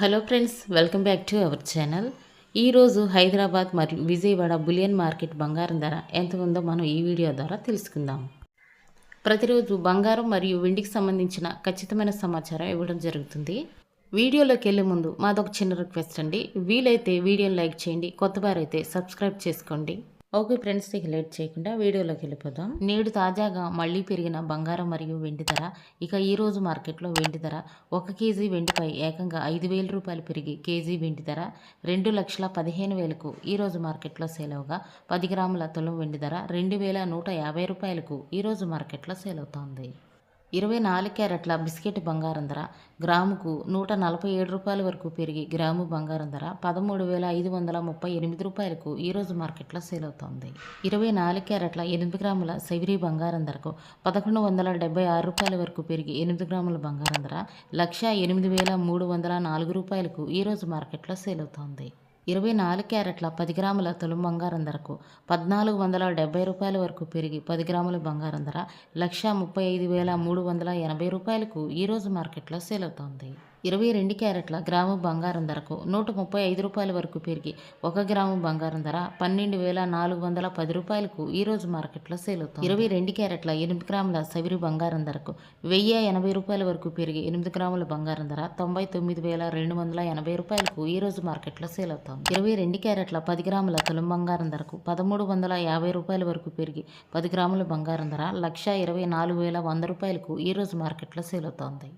Hello friends welcome back to our channel. ఈరోజు హైదరాబాద్ మరియు Vijayawada bullion market బంగారం ధర ఎంత ఉందో మనం ఈ వీడియో ద్వారా తెలుసుకుందాం. ప్రతిరోజు బంగారం మరియు వెండికి సంబంధించిన ఖచ్చితమైన సమాచారం ఇవ్వడం జరుగుతుంది. వీడియోలోకి వెళ్ళే ముందు మాదొక చిన్న రిక్వెస్ట్ అండి. వీలైతే వీడియోని లైక్ చేయండి కొత్త వారైతే సబ్స్క్రైబ్ చేసుకోండి. ఓకే ఫ్రెండ్స్ ఇక లేట్ చేయకుండా వీడియోలోకి వెళ్ళిపోదాం. నేడు తాజాగా మళ్ళీ పెరిగిన బంగారం మరియు వెండి ధర ఇక ఈరోజు మార్కెట్లో వెండి ధర ఒక కేజీ వెండిపై ఏకంగా ఐదు వేల రూపాయలు పెరిగి కేజీ వెండి ధర రెండు లక్షల పదిహేను వేలకు ఈరోజు మార్కెట్లో సేల్ అవగా పది గ్రాముల తులం వెండి ధర రెండు వేల నూట యాభై రూపాయలకు ఈరోజు మార్కెట్లో సేల్ అవుతోంది. ఇరవై నాలుగు క్యారెట్ల బిస్కెట్ బంగారం ధర గ్రాముకు నూట నలభై ఏడు రూపాయల వరకు పెరిగి గ్రాము బంగారం ధర పదమూడు వేల ఐదు వందల ముప్పై ఎనిమిది రూపాయలకు ఈరోజు మార్కెట్లో సేల్ అవుతోంది. ఇరవై నాలుగు క్యారెట్ల ఎనిమిది గ్రాముల సైవరీ బంగారం ధరకు పదకొండు వందల డెబ్బై ఆరు రూపాయల వరకు పెరిగి ఎనిమిది గ్రాముల బంగారం ధర లక్ష ఎనిమిది వేల మూడు వందల నాలుగు రూపాయలకు ఈరోజు మార్కెట్లో సేల్ అవుతోంది. ఇరవై నాలుగు క్యారెట్ల పది గ్రాముల తులం బంగారం ధరకు పద్నాలుగు వందల డెబ్బై రూపాయల వరకు పెరిగి పది గ్రాముల బంగారం ధర లక్ష ముప్పై ఐదు వేల మూడు వందల ఎనభై రూపాయలకు ఈరోజు మార్కెట్లో సేల్ అవుతోంది. ఇరవై రెండు క్యారెట్ల గ్రాము బంగారం ధరకు నూట ముప్పై ఐదు రూపాయల వరకు పెరిగి ఒక గ్రాము బంగారం ధర పన్నెండు వేల నాలుగు వందల పది రూపాయలకు ఈరోజు మార్కెట్లో సేల్ అవుతుంది. ఇరవై రెండు క్యారెట్ల ఎనిమిది గ్రాముల సవిరి బంగారం ధరకు వెయ్యి ఎనభై రూపాయల వరకు పెరిగి ఎనిమిది గ్రాముల బంగారం ధర తొంభై తొమ్మిది వేల రెండు వందల ఎనభై రూపాయలకు ఈరోజు మార్కెట్లో సేల్ అవుతుంది. ఇరవై రెండు క్యారెట్ల పది గ్రాముల తులం బంగారం ధరకు పదమూడు వందల యాభై రూపాయల వరకు పెరిగి పది గ్రాముల బంగారం ధర లక్ష ఇరవై నాలుగు వేల వంద రూపాయలకు ఈరోజు మార్కెట్లో సేల్ అవుతోంది.